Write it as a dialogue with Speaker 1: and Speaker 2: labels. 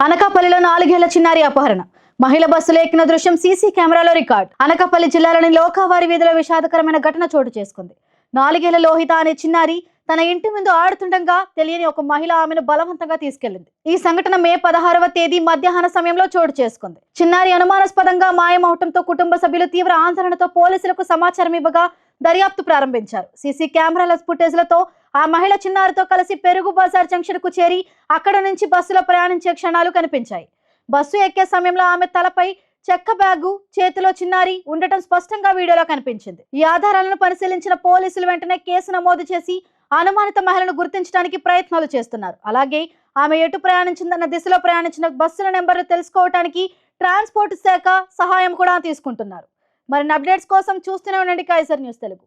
Speaker 1: అనకాపల్లిలో నాలుగేళ్ళ చిన్నారి అపహరణ. మహిళ బస్సులో ఎక్కిన దృశ్యం సీసీ కెమెరాలో రికార్డ్. అనకాపల్లి జిల్లాలోని లోకావారి వీధిలో విషాదకరమైన ఘటన చోటు చేసుకుంది. నాలుగేళ్ళ లోహిత అనే చిన్నారి తన ఇంటి ముందు ఆడుతుండగా తెలియని ఒక మహిళ ఆమెను బలవంతంగా తీసుకెళ్ళింది ఈ సంఘటన మే పదహారవ తేదీ మధ్యాహ్న సమయంలో చోటు చేసుకుంది. చిన్నారి అనుమానాస్పదంగా మాయమవటంతో కుటుంబ సభ్యులు తీవ్ర ఆందోళనతో పోలీసులకు సమాచారం ఇవ్వగా దర్యాప్తు ప్రారంభించారు. సీసీ కెమెరాల ఫుటేజ్లతో ఆ మహిళ చిన్నారితో కలిసి పెరుగు బజార్ జంక్షన్కు చేరి అక్కడ నుంచి బస్సులో ప్రయాణించే క్షణాలు కనిపించాయి. బస్సు ఎక్కే సమయంలో ఆమె తలపై చెక్క బ్యాగు చేతిలో చిన్నారి ఉండటం స్పష్టంగా వీడియోలో కనిపించింది. ఈ ఆధారాలను పరిశీలించిన పోలీసులు వెంటనే కేసు నమోదు చేసి అనుమానిత మహిళను గుర్తించడానికి ప్రయత్నాలు చేస్తున్నారు. అలాగే ఆమె ఎటు ప్రయాణించిందన్న దిశలో ప్రయాణించిన బస్సుల నెంబర్లు తెలుసుకోవడానికి ట్రాన్స్పోర్ట్ శాఖ సహాయం కూడా తీసుకుంటున్నారు. మరిన్ని అప్డేట్స్ కోసం చూస్తూనే ఉండండి కైసర్ న్యూస్ తెలుగు.